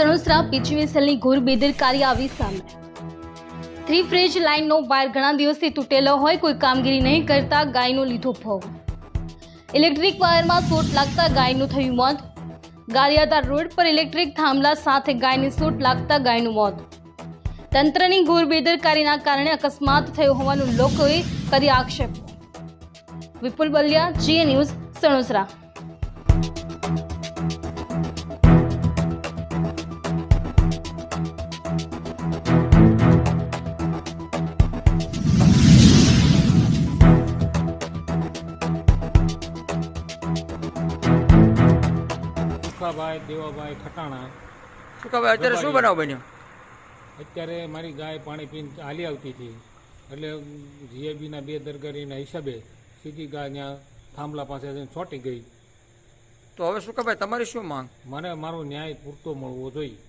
સણોસરા પીજીવીએસએલની ઘોર બેદરકારી આવી સામે. થ્રી ફ્રેજ લાઇનનો વાયર ઘણા દિવસથી તૂટેલો હોય, કોઈ કામગીરી નહીં કરતા ગાયનો લીધો ભોગ. ઇલેક્ટ્રિક વાયરમાં ચોટ લાગતા ગાયનું થયું મોત. ગારિયાદાર રોડ પર ઇલેક્ટ્રિક થાંભલા સાથે ગાયની ચોટ લાગતા ગાયનું મોત. તંત્રની ઘોર બેદરકારીના કારણે અકસ્માત થયો હોવાનું લોકોએ કરી આક્ષેપ. વિપુલ બલિયા, જીએ ન્યૂઝ, સણોસરા. સુખાભાઈ દેવાભાઈ ખટાણા. ખબર અત્યારે શું બનાવ બન્યો? અત્યારે મારી ગાય પાણી પીને હાલી આવતી હતી. એટલે જીએબીના બે દરગારીના હિસાબે સીધી ગાય ત્યાં થાંભલા પાસે જઈને ચોંટી ગઈ. તો હવે શું ખબર તમારી શું માંગ? મને મારો ન્યાય પૂરતો મળવો જોઈએ.